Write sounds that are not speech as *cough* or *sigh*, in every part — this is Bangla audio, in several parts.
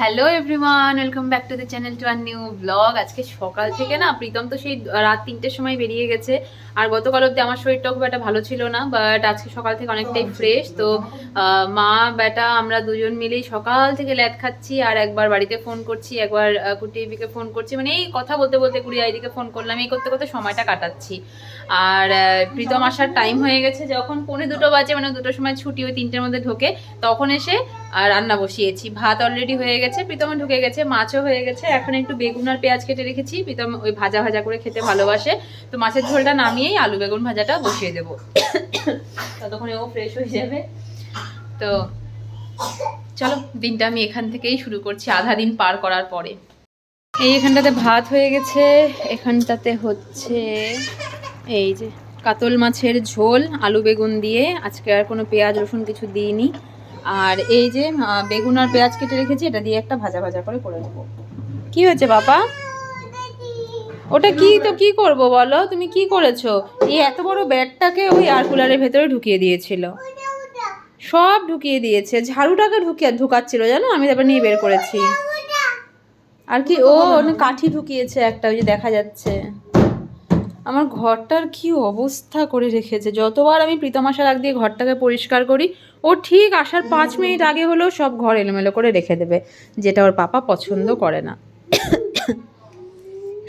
Hello everyone welcome back to the channel to our new vlog আজকে সকাল থেকে না প্রীতম তো সেই রাত তিনটের সময় বেরিয়ে গেছে। আর গতকাল অব্দি আমার শরীরটাও খুব একটা ভালো ছিল না বাট আজকে সকাল থেকে অনেকটাই ফ্রেশ তো মা বেটা আমরা দুজন মিলেই সকাল থেকে ল্যাদ খাচ্ছি আর একবার বাড়িতে ফোন করছি একবার কুটিবিকে ফোন করছি। মানে এই কথা বলতে বলতে কুড়ি আইডিকে ফোন করলাম এই করতে করতে সময়টা কাটাচ্ছি। আর প্রীতম আসার টাইম হয়ে গেছে যখন পৌনে দুটো বাজে মানে দুটোর সময় ছুটি ওই তিনটের মধ্যে ঢোকে তখন এসে আর রান্না বসিয়েছি। ভাত অলরেডি হয়ে গেছে, প্রীতম ঢুকে গেছে, মাছও হয়ে গেছে। এখন একটু বেগুন আর পেঁয়াজ কেটে রেখেছি। প্রীতম ওই ভাজা ভাজা করে খেতে ভালোবাসে। তো মাছের ঝোলটা নামিয়েই আলু বেগুন ভাজাটা বসিয়ে দেবো। ততক্ষণে ও ফ্রেশ হয়ে যাবে। তো চলো, দিনটা আমি এখান থেকেই শুরু করছি, আধা দিন পার করার পরে। এই এখানটাতে ভাত হয়ে গেছে। এখানটাতে হচ্ছে এই যে কাতল মাছের ঝোল, আলু বেগুন দিয়ে। আজকে আর কোনো পেঁয়াজ রসুন কিছু দিইনি। আর এই যে বেগুন আর পেঁয়াজ কেটে রেখেছি, এটা দিয়ে একটা ভাজা ভাজা করে করে নেব। কি হয়েছে বাবা? ওটা কি তো কি করব বলো? তুমি কি করেছ? এই এত বড় ব্যাগটাকে ওই এয়ার কুলারের ভেতরে ঢুকিয়ে দিয়েছিল। সব ঢুকিয়ে দিয়েছে, ঝাড়ুটাকে ঢুকিয়ে ঢুকাচ্ছিল, জানো? আমি তারপর নিয়ে বের করেছি। আর কি? ও কাঠি ঢুকিয়েছে একটা, ওই যে দেখা যাচ্ছে। আমার ঘরটার কি অবস্থা করে রেখেছে? যতবার আমি প্রীতম আসার আগ দিয়ে ঘরটাকে পরিষ্কার করি, ও ঠিক আসার পাঁচ মিনিট আগে হলেও সব ঘর এলোমেলো করে রেখে দেবে, যেটা ওর পাপা পছন্দ করে না।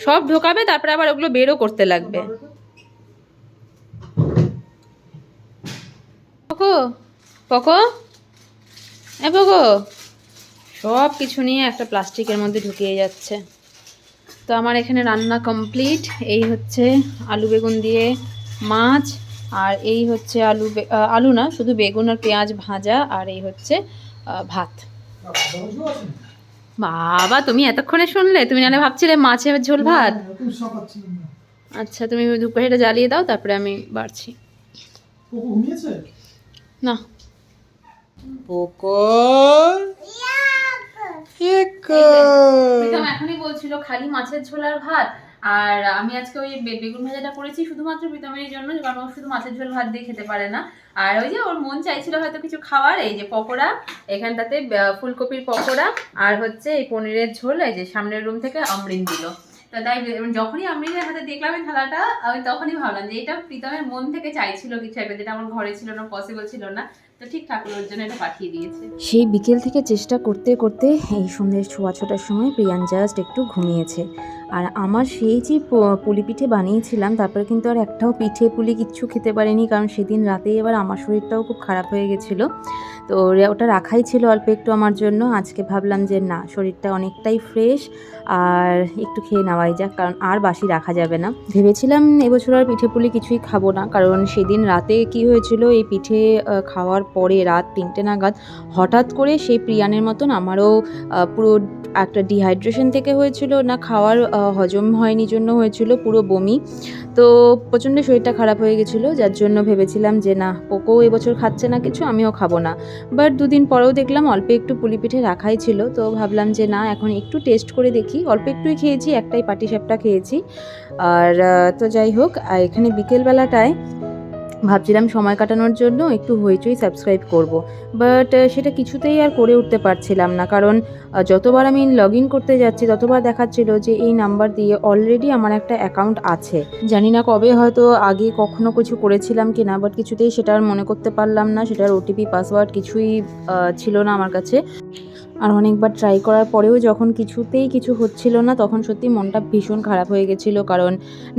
সব ঢোকাবে, তারপরে আবার ওগুলো বেরও করতে লাগবে। পকো পকো, এ পকো। সব কিছু নিয়ে একটা প্লাস্টিকের মধ্যে ঢুকিয়ে যাচ্ছে। তো আমার এখানে রান্না কমপ্লিট। এই হচ্ছে আলু বেগুন দিয়ে মাছ আর এই হচ্ছে আলু বে- আলু না শুধু বেগুন আর পেঁয়াজ ভাজা আর এই হচ্ছে ভাত। বাবা তুমি এতক্ষণে শুনলে? তুমি নাহলে ভাবছিলে মাছের ঝোল ভাত? আচ্ছা তুমি ধূপকাঠিটা জ্বালিয়ে দাও তারপরে আমি বাড়ছি। না। পোকো? প্রীতম এখনই বলছিল খালি মাছের ঝোল আর ভাত। আর আমি আজকে ওই বেগুন ভাজাটা করেছি শুধুমাত্র প্রীতমের জন্য কারণ ও শুধু মাছের ঝোল ভাত দিয়ে খেতে পারে না। আর ওই যে ওর মন চাইছিল হয়তো কিছু খাওয়ার এই যে পকোড়া এখানটাতে ফুলকপির পকোড়া আর হচ্ছে এই পনিরের ঝোল এই যে সামনের রুম থেকে আমরিন দিল। তো তাই যখনই আমরিনের হাতে দেখলাম এই থালাটা আমি তখনই ভাবলাম যে এটা প্রীতমের মন থেকে চাইছিল কিছু একটা যেটা আমার ঘরে ছিল না পসিবল ছিল না। সেই বিকেল থেকে চেষ্টা করতে করতে এই সন্ধ্যের ছোঁয়া ছোটার সময় প্রিয়ান জাস্ট একটু ঘুমিয়েছে। আর আমার সেই যে পুলি পিঠে বানিয়েছিলাম, তারপরে কিন্তু আর একটাও পিঠে পুলি কিচ্ছু খেতে পারিনি, কারণ সেদিন রাতেই এবার আমার শরীরটাও খুব খারাপ হয়ে গেছিল। তো ওটা রাখাই ছিল অল্প একটু আমার জন্য, আজকে ভাবলাম যে না, শরীরটা অনেকটাই ফ্রেশ আর একটু খেয়ে নেওয়াই যাক, কারণ আর বাসি রাখা যাবে না। ভেবেছিলাম এবছর আর পিঠে পুলি কিছুই খাব না, কারণ সেদিন রাতে কি হয়েছিল, এই পিঠে খাওয়ার পরে রাত তিনটে নাগাদ হঠাৎ করে সেই প্রিয়ানের মতন আমারও পুরো একটা ডিহাইড্রেশন থেকে হয়েছিল, না খাওয়ার হজম হয়নি জন্য হয়েছিল পুরো বমি। তো প্রচণ্ড শরীরটা খারাপ হয়ে গেছিল, যার জন্য ভেবেছিলাম যে না পোকো এবছর খাচ্ছে না কিছু, আমিও খাব না। বাট দুদিন পরেও দেখলাম অল্প একটু পুলি পিঠে রাখাই ছিল, তো ভাবলাম যে না, এখন একটু টেস্ট করে দেখি। অল্প একটুই খেয়েছি, একটাই পাটি সাপটা খেয়েছি। আর তো যাই হোক এখানে বিকেলবেলাটায় ভাবছিলাম সময় কাটানোর জন্য একটু হইচই সাবস্ক্রাইব করব বাট সেটা কিছুতেই আর করে উঠতে পারছিলাম না, কারণ আহ, যতবার আমি লগ ইন করতে যাচ্ছি ততবার দেখাচ্ছিল যে এই নাম্বার দিয়ে অলরেডি আমার একটা অ্যাকাউন্ট আছে। জানি না কবে হয়তো আগে কখনো কিছু করেছিলাম কি না বাট কিছুতেই সেটা আর মনে করতে পারলাম না। সেটার ওটিপি পাসওয়ার্ড কিছুই ছিল না আমার কাছে। আর অনেকবার ট্রাই করার পরেও যখন কিছুতেই কিছু হচ্ছিল না তখন সত্যি মনটা ভীষণ খারাপ হয়ে গেছিল। কারণ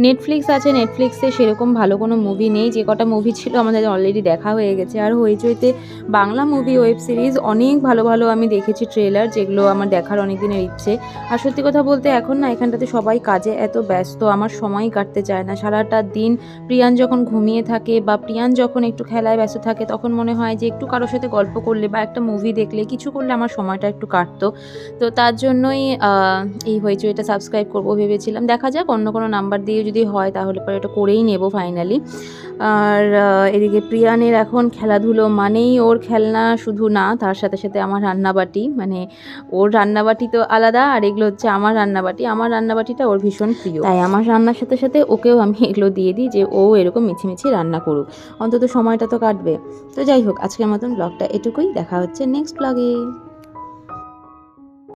নেটফ্লিক্স আছে নেটফ্লিক্সে সেরকম ভালো কোনো মুভি নেই। যে কটা মুভি ছিল আমাদের অলরেডি দেখা হয়ে গেছে। আর হইচইতে বাংলা মুভি ওয়েব সিরিজ অনেক ভালো ভালো আমি দেখেছি ট্রেলার যেগুলো আমার দেখার অনেক দিনের ইচ্ছে। আর সত্যি কথা বলতে এখন না এখানটাতে সবাই কাজে এত ব্যস্ত, আমার সময় কাটতে চায় না। সারাটা দিন প্রিয়ান যখন ঘুমিয়ে থাকে বা প্রিয়ান যখন একটু খেলায় ব্যস্ত থাকে, তখন মনে হয় যে একটু কারোর সাথে গল্প করলে বা একটা মুভি দেখলে কিছু করলে আমার সময়টা একটু কাটতো। তো তার জন্যই এই হয়েছে, এটা সাবস্ক্রাইব করব ভেবেছিলাম। দেখা যাক, অন্য কোনো নাম্বার দিয়ে যদি হয় তাহলে পরে এটা করেই নেব ফাইনালি আর এদিকে প্রিয়ানের এখন খেলাধুলো মানেই ওর খেলনা শুধু না, তার সাথে সাথে আমার রান্নাবাটি। মানে ওর রান্নাবাটি তো আলাদা আর এগুলো হচ্ছে আমার রান্নাবাটি। আমার রান্নাবাটিটা ওর ভীষণ প্রিয়। তাই আমার রান্নার সাথে সাথে ওকেও আমি *laughs* এগুলো দিয়ে দিই যে ও এরকম মিছিমিছি রান্না করুক। অন্তত সময়টা তো কাটবে। তো যাই হোক, আজকের মতন ব্লগটা এটুকুই। দেখা হচ্ছে নেক্সট ব্লগে